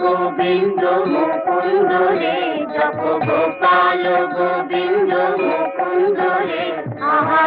গোবিন্দ মুকুন্দ রে জপ গোপাল গোবিন্দ মুকুন্দ রে আহার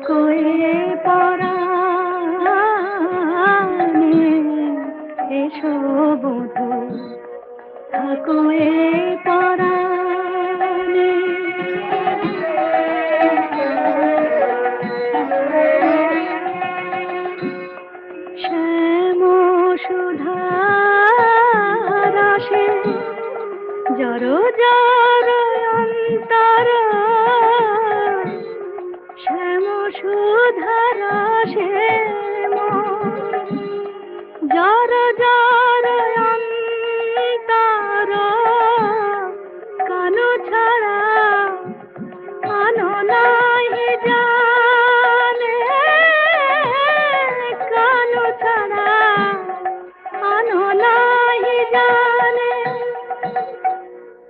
থাকোয়ে পরাণে এসো বধু জর অন্তর, কানু ছাড়া আনো নাহি জানে। কানু ছাড়া আনো নাহি জানে।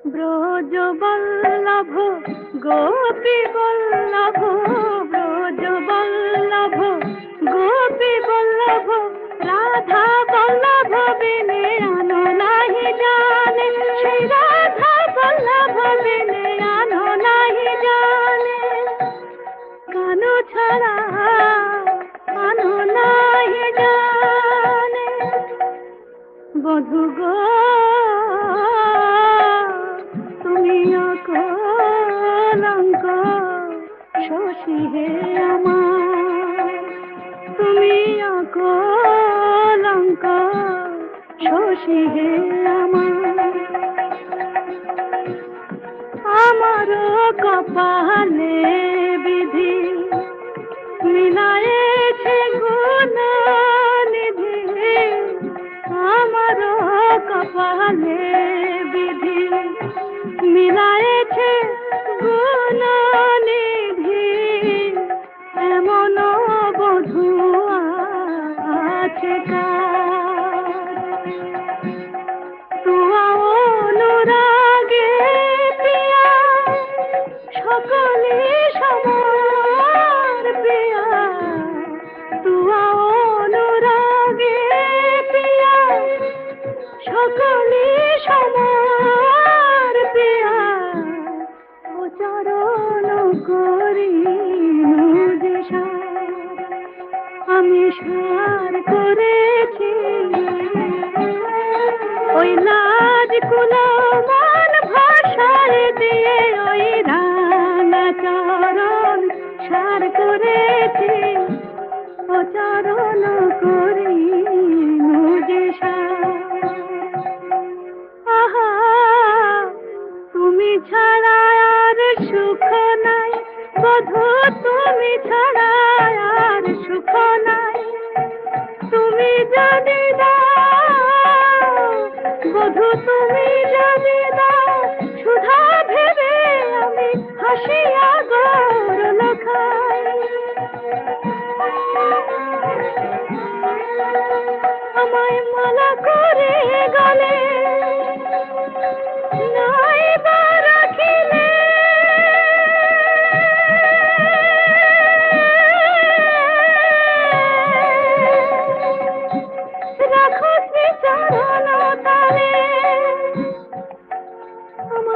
ব্রজ বল্লভ, গোপী বল্লভ বিনে আনো নাহি জানে। সেই রাধা বল্লভ বিনে আনো নাহি জানে। কানু ছাড়া আনো নাহি জানে। বধু গো, তুমি অকলঙ্ক শশী হে আমার। তুমি অকলঙ্ক শশী হে আমার। আমার কপালে বিধি মিলায়েছে গুণ নিধি আমার কপালে বিধি মিলায়েছে আমি সার করেছি। ওই লাজ কুলমান ভাষায় দিয়ে ওই চরণ সার করেছি। ও চরণ করি তুমি ছাড়া আর সুখ নাই। তুমি যদি বধু তুমি যদি দাও ভেবে আমি হাসিয়া